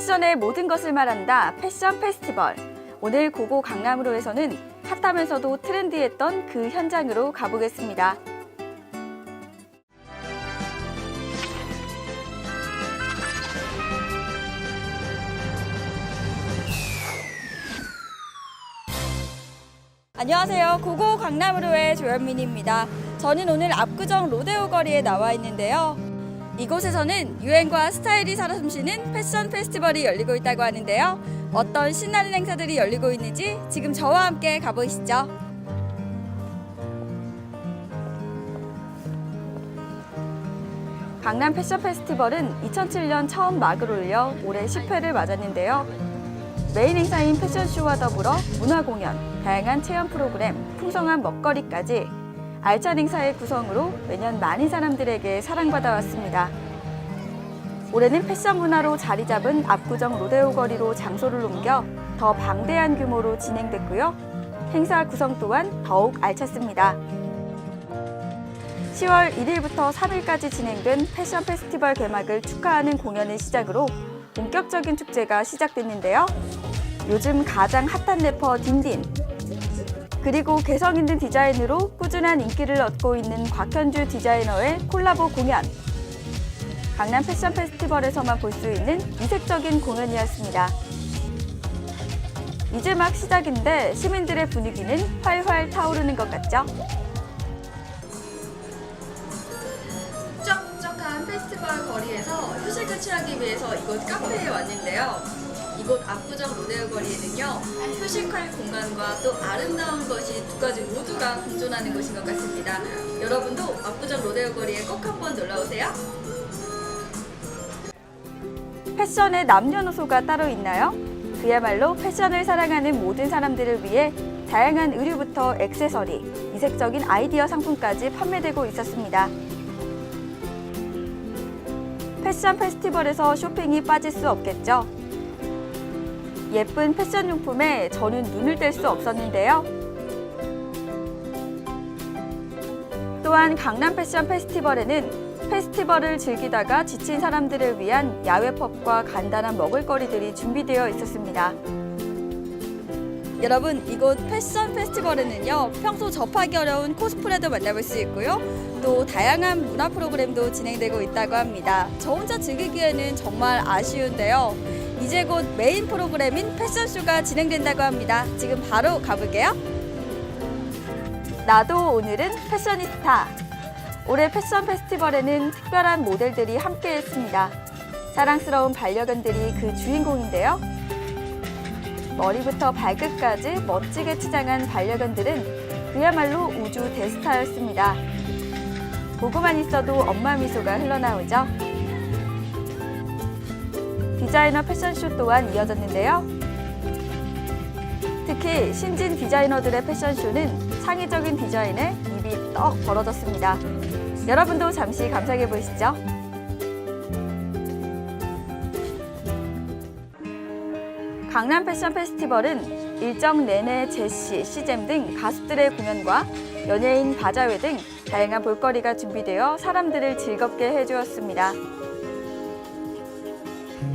패션의 모든 것을 말한다. 패션 페스티벌. 오늘 고고 강남으로에서는 핫하면서도 트렌디했던 그 현장으로 가보겠습니다. 안녕하세요. 고고 강남으로의 조현민입니다. 저는 오늘 압구정 로데오 거리에 나와 있는데요. 이곳에서는 유행과 스타일이 살아 숨쉬는 패션 페스티벌이 열리고 있다고 하는데요. 어떤 신나는 행사들이 열리고 있는지 지금 저와 함께 가보시죠. 강남 패션 페스티벌은 2007년 처음 막을 올려 올해 10회를 맞았는데요. 메인 행사인 패션쇼와 더불어 문화 공연, 다양한 체험 프로그램, 풍성한 먹거리까지 알찬 행사의 구성으로 매년 많은 사람들에게 사랑받아 왔습니다. 올해는 패션 문화로 자리 잡은 압구정 로데오 거리로 장소를 옮겨 더 방대한 규모로 진행됐고요. 행사 구성 또한 더욱 알찼습니다. 10월 1일부터 3일까지 진행된 패션 페스티벌 개막을 축하하는 공연을 시작으로 본격적인 축제가 시작됐는데요. 요즘 가장 핫한 래퍼 딘딘, 그리고 개성 있는 디자인으로 꾸준한 인기를 얻고 있는 곽현주 디자이너의 콜라보 공연. 강남 패션 페스티벌에서만 볼 수 있는 이색적인 공연이었습니다. 이제 막 시작인데 시민들의 분위기는 활활 타오르는 것 같죠? 쩍쩍한 페스티벌 거리에서 휴식을 취하기 위해서 이곳 카페에 왔는데요. 이곳 압구정 로데오 거리에는요 휴식할 공간과 또 아름다운 것이 두 가지 모두가 공존하는 곳인 것 같습니다. 여러분도 압구정 로데오 거리에 꼭 한번 놀러 오세요. 패션의 남녀노소가 따로 있나요? 그야말로 패션을 사랑하는 모든 사람들을 위해 다양한 의류부터 액세서리, 이색적인 아이디어 상품까지 판매되고 있었습니다. 패션 페스티벌에서 쇼핑이 빠질 수 없겠죠. 예쁜 패션 용품에 저는 눈을 뗄 수 없었는데요. 또한 강남 패션 페스티벌에는 페스티벌을 즐기다가 지친 사람들을 위한 야외 펍과 간단한 먹을거리들이 준비되어 있었습니다. 여러분, 이곳 패션 페스티벌에는요, 평소 접하기 어려운 코스프레도 만나볼 수 있고요. 또 다양한 문화 프로그램도 진행되고 있다고 합니다. 저 혼자 즐기기에는 정말 아쉬운데요. 이제 곧 메인 프로그램인 패션쇼가 진행된다고 합니다. 지금 바로 가볼게요. 나도 오늘은 패셔니스타. 올해 패션 페스티벌에는 특별한 모델들이 함께 했습니다. 사랑스러운 반려견들이 그 주인공인데요. 머리부터 발끝까지 멋지게 치장한 반려견들은 그야말로 우주 대스타였습니다. 보고만 있어도 엄마 미소가 흘러나오죠. 디자이너 패션쇼 또한 이어졌는데요. 특히 신진 디자이너들의 패션쇼는 창의적인 디자인에 입이 떡 벌어졌습니다. 여러분도 잠시 감상해 보시죠. 강남 패션 페스티벌은 일정 내내 제시, 시잼 등 가수들의 공연과 연예인 바자회 등 다양한 볼거리가 준비되어 사람들을 즐겁게 해주었습니다.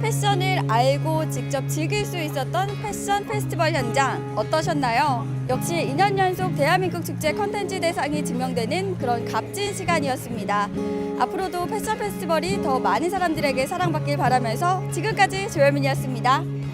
패션을 알고 직접 즐길 수 있었던 패션 페스티벌 현장 어떠셨나요? 역시 2년 연속 대한민국 축제 컨텐츠 대상이 증명되는 그런 값진 시간이었습니다. 앞으로도 패션 페스티벌이 더 많은 사람들에게 사랑받길 바라면서 지금까지 조현민이었습니다.